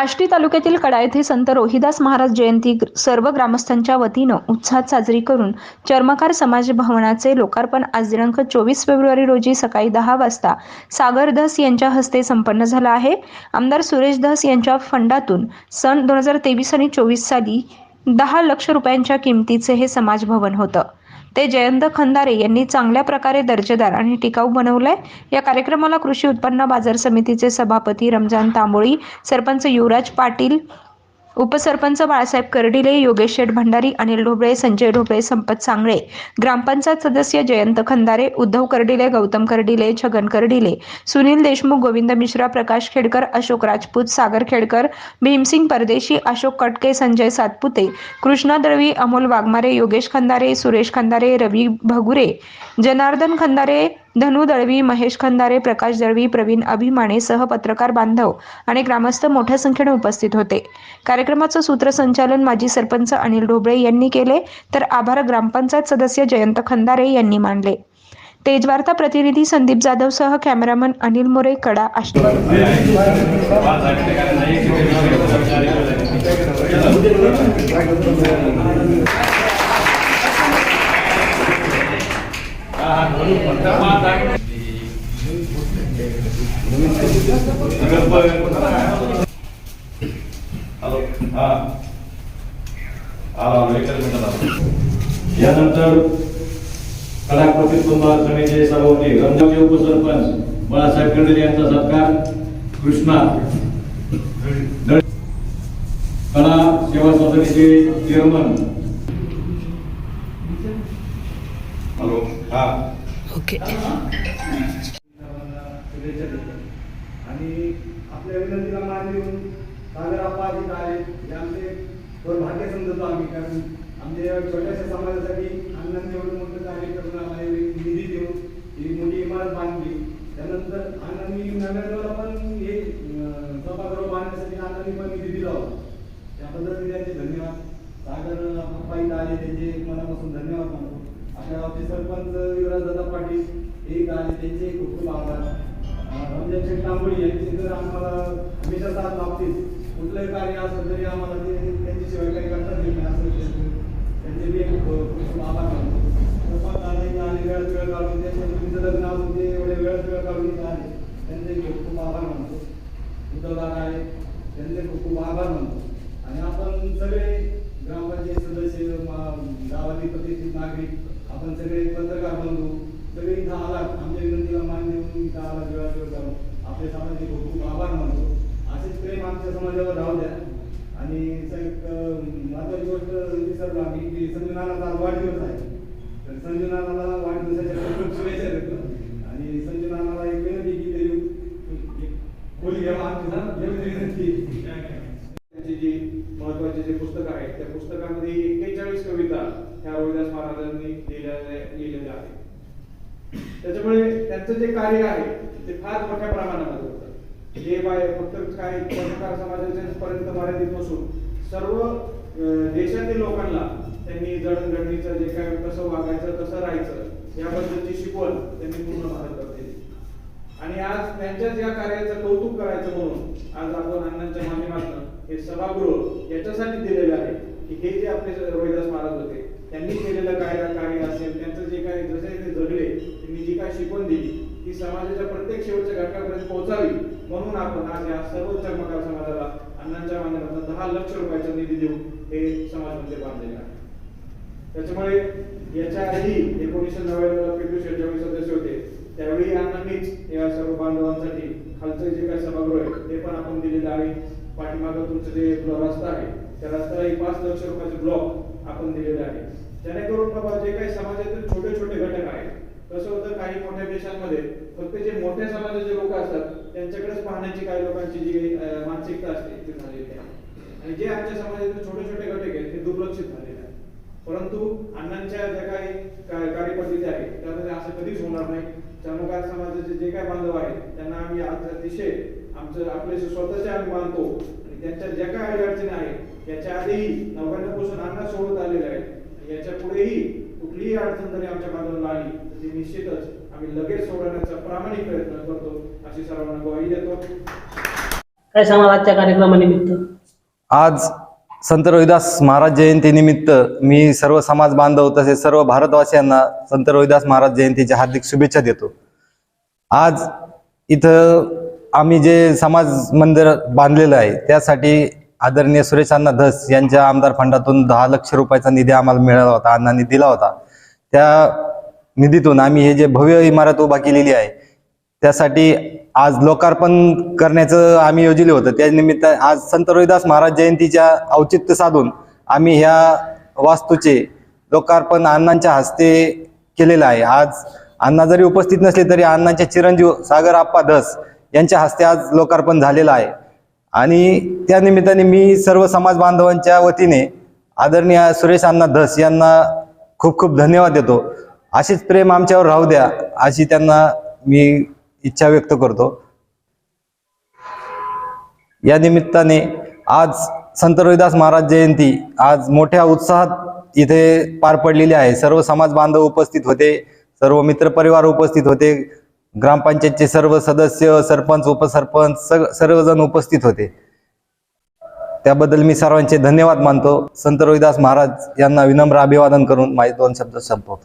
आष्टी तालुक्यातील कडा येथे संत रोहिदास महाराज जयंती सर्व ग्रामस्थांच्या वतीनं उत्साहात साजरी करून चर्मकार समाज भवनाचे लोकार्पण आज दिनांक चोवीस फेब्रुवारी रोजी सकाळी दहा वाजता सागर धस यांच्या हस्ते संपन्न झालं आहे. आमदार सुरेश धस यांच्या फंडातून सन दोन हजार तेवीस आणि चोवीस साली दहा लक्ष रुपयांच्या किमतीचे हे समाज भवन होतं. ते जयंत खंदारे यांनी चांगल्या प्रकारे दर्जेदार आणि टिकाऊ बनवलंय. या कार्यक्रमाला कृषी उत्पन्न बाजार समितीचे सभापती रमजान तांबोळी सरपंच युवराज पाटील उपसरपंच बाळासाहेब कर्डिले योगेश शेठ भंडारी अनिल ढोबळे संजय ढोबळे संपत सांगळे ग्रामपंचायत सदस्य जयंत खंदारे उद्धव कर्डिले गौतम कर्डिले छगन कर्डिले सुनील देशमुख गोविंद मिश्रा प्रकाश खेडकर अशोक राजपूत सागर खेडकर भीमसिंग परदेशी अशोक कटके संजय सातपुते कृष्णा द्रवी अमोल वाघमारे योगेश खंदारे सुरेश खंदारे रवी भगुरे जनार्दन खंदारे धनु दळवी महेश खंदारे प्रकाश दळवी प्रवीण अभिमाने सह पत्रकार बांधव आणि ग्रामस्थ मोठ्या संख्येने उपस्थित होते. कार्यक्रमाचं सूत्रसंचालन माजी सरपंच अनिल ढोबळे यांनी केले तर आभार ग्रामपंचायत सदस्य जयंत खंदारे यांनी मानले. तेजवार्ता प्रतिनिधी संदीप जाधव सह कॅमेरामन अनिल मोरे कडा आष्टी. यानंतर कडाक प्रतिस्पंद समितीचे सभापती रमजावचे उपसरपंच बाळासाहेब कर्डिले यांचा सत्कार कृष्णा दळ- कला सेवा समितीचे चेअरमन हा. देतो आणि आपल्या विनंतीला मान देऊन सागराप्पा अधिक आले हे आमचे भाग्य समजतो आम्ही कारण आमच्या छोट्याशा समाजासाठी अण्णांनी एवढं मोठं कार्य करून आम्हाला निधी देऊन ही मोठी इमारत बांधली. त्यानंतर अण्णांनी नव्याण्णवला पण हे सभागृह बांधण्यासाठी अण्णांनी पण निधी दिला होता. त्याबद्दल मी त्यांचे धन्यवाद. सागर अप्पा इथं आले त्यांचे मनापासून धन्यवाद आपल्या गावचे सरपंच युवराज दादा पाटील हे इथं आले त्यांचे खूप खूप आभार. रमजान शेठ तांबोळी यांचे जर आम्हाला हमेशा साथ लाभतील कुठलंही कार्य असलं तरी आम्हाला ते त्यांची सेवा काही करतात येईल असं त्यांचे मी बी खूप खूप आभार मानतो. सरपंच आले वेळात वेळ काढून त्यांच्या मुलीचं लग्न असून ते एवढे वेळात वेळ काढून इथं आले त्यांचे खूप खूप आभार मानतो. उद्धव आहे त्यांचे खूप खूप आभार मानतो. आणि आपण सगळे ग्रामपंचायत सदस्य गावातील प्रतिष्ठित नागरिक आपण सगळे पत्रकार बंधू सगळे इथं आलात आमच्या विनंतीला मान देऊन इथं आला जेव्हा वेळ जाऊन. आपल्या समाजाचे खूप खूप आभार मानतो. असेच प्रेम आमच्या समाजावर राहू द्या. आणि महत्वाची गोष्ट म्हणजे विसरलो आम्ही की संजू नानाचा वाढदिवस आहे तर संजू नानाला वाढदिवसाच्या खूप खूप शुभेच्छा देतो आणि संजू नानाला एक विनंती की ते एक खोली घ्यावा आमची ना एवढी विनंती त्यांची जी महत्वाची जे पुस्तक आहे त्या पुस्तकामध्ये एक्केचाळीस कविता ह्या रोहिदास महाराजांनी लिहिलेल्या आहेत. त्याच्यामुळे त्यांचं जे कार्य आहे ते फार मोठ्या प्रमाणामध्ये होतं. हे बाय फक्त काय पत्रकार समाजाच्या पर्यंत मर्यादित नसून सर्व देशातील लोकांना त्यांनी जडणघडणीचं जे काय कसं वागायचं कसं राहायचं याबद्दलची शिकवण त्यांनी पूर्ण भारतभर दिली. आणि आज त्यांच्याच या कार्याचं कौतुक करायचं म्हणून आज आपण अण्णांच्या माध्यमातून हे सभागृह याच्यासाठी दिलेलं आहे. की हे जे आपले रोहिदास महाराज होते त्यांनी केलेलं काय कार्य असेल त्यांचं जे काय जसे ते जगले त्यांनी जी काय शिकवण दिली ती समाजाच्या प्रत्येक शेवटच्या घटकापर्यंत पोहोचावी म्हणून आपण आज या सर्व चर्मकार समाजाला अण्णांच्या माध्यमातून दहा लक्ष रुपयाचा निधी देऊन हे समाज मंदिर बांधलेले आहे. त्याच्यामुळे याच्या आधी एकोणीसशे नव्याण्णवला पिंटू शेट ज्यावेळी सदस्य होते त्यावेळी अण्णांनीच या सर्व बांधवांसाठी खालचं जे काही सभागृह आहे ते पण आपण दिलेलं आहे. पाठीमागं तुमचं जे रस्ता आहे त्या एक पाच लक्ष रुपयाचे ब्लॉक आपण दिलेले आहे जेणेकरून बाबा जे काही समाजातील छोटे छोटे घटक आहेत कसं होतं काही मोठ्या देशांमध्ये फक्त जे मोठ्या समाजाचे लोक असतात त्यांच्याकडेच पाहण्याची काही लोकांची जी मानसिकता असते ती झालेली आहे. आणि जे आमच्या समाजातील छोटे छोटे घटक आहेत ते दुर्लक्षित झालेले आहेत. परंतु अण्णांच्या ज्या काही कार्यपद्धती आहेत त्यामध्ये असं कधीच होणार नाही. चर्मकार समाजाचे जे काही बांधव आहेत त्यांना आम्ही आज अतिशय आमचं आपले स्वतःचे आम्ही मानतो त्यांच्या ज्या काही अडचणी आहेत याच्या आधीही नव्याण्णवपासून अण्णा सोडत आलेले आहेत. याच्या पुढेही कुठलीही अडचण जरी आमच्या बाजूला आली तर ती निश्चितच आम्ही लगेच सोडवण्याचा प्रामाणिक प्रयत्न करतो अशी सर्वांना ग्वाही देतो. काय सांगाल आजच्या कार्यक्रमानिमित्त? आज संत रोहिदास महाराज जयंतीनिमित्त मी सर्व समाज बांधव तसेच सर्व भारतवासियांना संत रोहिदास महाराज जयंतीच्या हार्दिक शुभेच्छा देतो. आज इथं आम्ही जे समाज मंदिर बांधलेलं आहे त्यासाठी आदरणीय सुरेश अण्णा धस यांच्या आमदार फंडातून दहा लक्ष रुपयाचा निधी आम्हाला मिळाला होता अण्णांनी दिला होता. त्या निधीतून आम्ही हे जे भव्य इमारत उभा केलेली आहे त्यासाठी आज लोकार्पण करण्याचं आम्ही योजले होतं. त्यानिमित्त आज संत रोहिदास महाराज जयंतीच्या औचित्य साधून आम्ही ह्या वास्तूचे लोकार्पण अण्णांच्या हस्ते केलेलं आहे. आज अण्णा जरी उपस्थित नसले तरी अण्णांचे चिरंजीव सागर आप्पा धस यांच्या हस्ते आज लोकार्पण झालेलं आहे. आणि त्या निमित्ताने मी सर्व समाज बांधवांच्या वतीने आदरणीय सुरेश अण्णा धस यांना खूप खूप धन्यवाद देतो. असेच प्रेम आमच्यावर राहू द्या अशी त्यांना मी इच्छा व्यक्त करतो. या निमित्ताने आज संत रोहिदास महाराज जयंती आज मोठ्या उत्साहात इथे पार पडलेली आहे. सर्व समाज बांधव उपस्थित होते सर्व मित्रपरिवार उपस्थित होते. ग्रामपंचायतचे सर्व सदस्य सरपंच उपसरपंच सग सर्वजण उपस्थित होते. त्याबद्दल मी सर्वांचे धन्यवाद मानतो. संत रोहिदास महाराज यांना विनम्र अभिवादन करून माझे दोन शब्द संपवतो.